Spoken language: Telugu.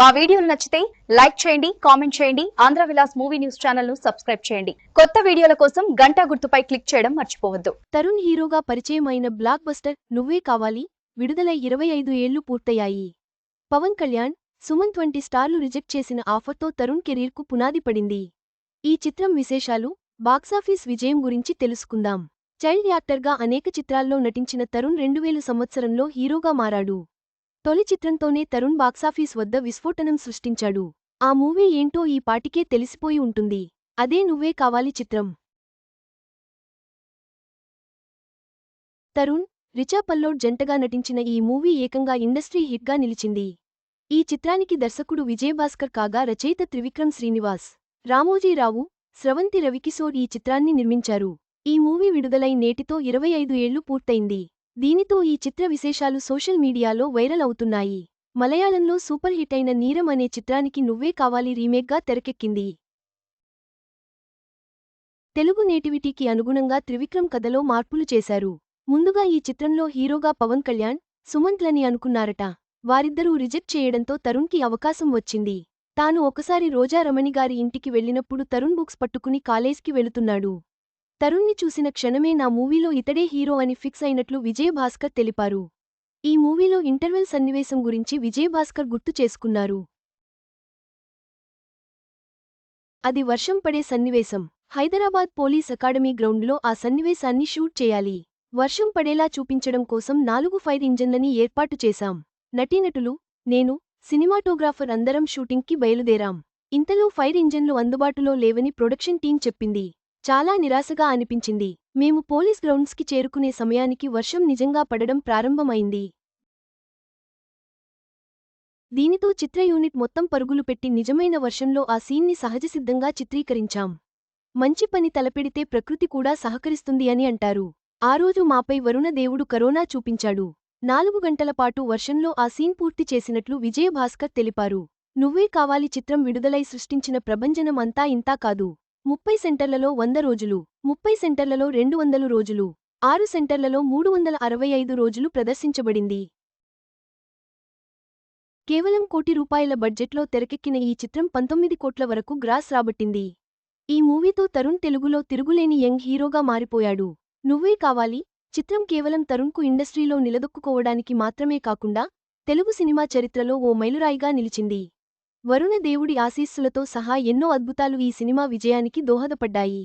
మా వీడియోలు నచ్చితే లైక్ చేయండి కామెంట్ చేయండి ఆంధ్ర విలాస్ మూవీ న్యూస్ ఛానల్ను సబ్స్క్రైబ్ చేయండి. కొత్త వీడియోల కోసం గంట గుర్తుపై క్లిక్ చేయడం మర్చిపోవద్దు. తరుణ్ హీరోగా పరిచయమైన బ్లాక్ బస్టర్ నువ్వే కావాలి విడుదల ఇరవై ఐదు ఏళ్ళు పూర్తయ్యాయి. పవన్ కళ్యాణ్ సుమంత్ వంటి స్టార్లు రిజెక్ట్ చేసిన ఆఫర్తో తరుణ్ కెరీర్కు పునాది పడింది. ఈ చిత్రం విశేషాలు బాక్సాఫీస్ విజయం గురించి తెలుసుకుందాం. చైల్డ్ యాక్టర్గా అనేక చిత్రాల్లో నటించిన తరుణ్ రెండువేలు సంవత్సరంలో హీరోగా మారాడు. తొలి చిత్రంతోనే తరుణ్ బాక్సాఫీస్ వద్ద విస్ఫోటనం సృష్టించాడు. ఆ మూవీ ఏంటో ఈ పాటికే తెలిసిపోయి ఉంటుంది. అదే నువ్వే కావాలి చిత్రం. తరుణ్ రిచా పల్లోడ్ జంటగా నటించిన ఈ మూవీ ఏకంగా ఇండస్ట్రీ హిట్గా నిలిచింది. ఈ చిత్రానికి దర్శకుడు విజయభాస్కర్ కాగా రచయిత త్రివిక్రమ్ శ్రీనివాస్ రామోజీరావు స్రవంతి రవికిశోర్ ఈ చిత్రాన్ని నిర్మించారు. ఈ మూవీ విడుదలై నేటితో ఇరవై ఐదు ఏళ్ళు పూర్తయింది. దీనితో ఈ చిత్ర విశేషాలు సోషల్ మీడియాలో వైరల్ అవుతున్నాయి. మలయాళంలో సూపర్ హిట్ అయిన నీరం అనే చిత్రానికి నువ్వే కావాలి రీమేక్గా తెరకెక్కింది. తెలుగు నేటివిటీకి అనుగుణంగా త్రివిక్రమ్ కథలో మార్పులు చేశారు. ముందుగా ఈ చిత్రంలో హీరోగా పవన్ కళ్యాణ్ సుమంత్లని అనుకున్నారట. వారిద్దరూ రిజెక్ట్ చేయడంతో తరుణ్కి అవకాశం వచ్చింది. తాను ఒకసారి రోజా రమణి గారి ఇంటికి వెళ్ళినప్పుడు తరుణ్ బుక్స్ పట్టుకుని కాలేజ్కి వెళుతున్నాడు. తరుణ్ని చూసిన క్షణమే నా మూవీలో ఇతడే హీరో అని ఫిక్స్ అయినట్లు విజయభాస్కర్ తెలిపారు. ఈ మూవీలో ఇంటర్వెల్ సన్నివేశం గురించి విజయభాస్కర్ గుర్తు చేసుకున్నారు. అది వర్షం పడే సన్నివేశం. హైదరాబాద్ పోలీస్ అకాడమీ గ్రౌండ్లో ఆ సన్నివేశాన్ని షూట్ చేయాలి. వర్షం పడేలా చూపించడం కోసం నాలుగు ఫైర్ ఇంజన్లని ఏర్పాటు చేశాం. నటీనటులు నేను సినిమాటోగ్రాఫర్ అందరం షూటింగ్కి బయలుదేరాం. ఇంతలో ఫైర్ ఇంజన్లు అందుబాటులో లేవని ప్రొడక్షన్ టీం చెప్పింది. చాలా నిరాశగా అనిపించింది. మేము పోలీస్ గ్రౌండ్స్కి చేరుకునే సమయానికి వర్షం నిజంగా పడడం ప్రారంభమైంది. దీనితో చిత్ర యూనిట్ మొత్తం పరుగులు పెట్టి నిజమైన వర్షంలో ఆ సీన్ని సహజసిద్ధంగా చిత్రీకరించాం. మంచి పని తలపెడితే ప్రకృతి కూడా సహకరిస్తుంది అని అంటారు. ఆ రోజు మాపై వరుణ దేవుడు కరోనా చూపించాడు. నాలుగు గంటల పాటు వర్షంలో ఆ సీన్ పూర్తి చేసినట్లు విజయభాస్కర్ తెలిపారు. నువ్వే కావాలి చిత్రం విడుదలై సృష్టించిన ప్రభంజనం అంతా ఇంతా కాదు. ముప్పై సెంటర్లలో వంద రోజులు ముప్పై సెంటర్లలో రెండు వందలు రోజులు ఆరు సెంటర్లలో మూడు వందల అరవై ఐదు రోజులు ప్రదర్శించబడింది. కేవలం కోటి రూపాయల బడ్జెట్లో తెరకెక్కిన ఈ చిత్రం పంతొమ్మిది కోట్ల వరకు గ్రాస్ రాబట్టింది. ఈ మూవీతో తరుణ్ తెలుగులో తిరుగులేని యంగ్ హీరోగా మారిపోయాడు. నువ్వే కావాలి చిత్రం కేవలం తరుణ్కు ఇండస్ట్రీలో నిలదొక్కుకోవడానికి మాత్రమే కాకుండా తెలుగు సినిమా చరిత్రలో ఓ మైలురాయిగా నిలిచింది. వరుణ దేవుడి ఆశీస్సులతో సహా ఎన్నో అద్భుతాలు ఈ సినిమా విజయానికి దోహదపడ్డాయి.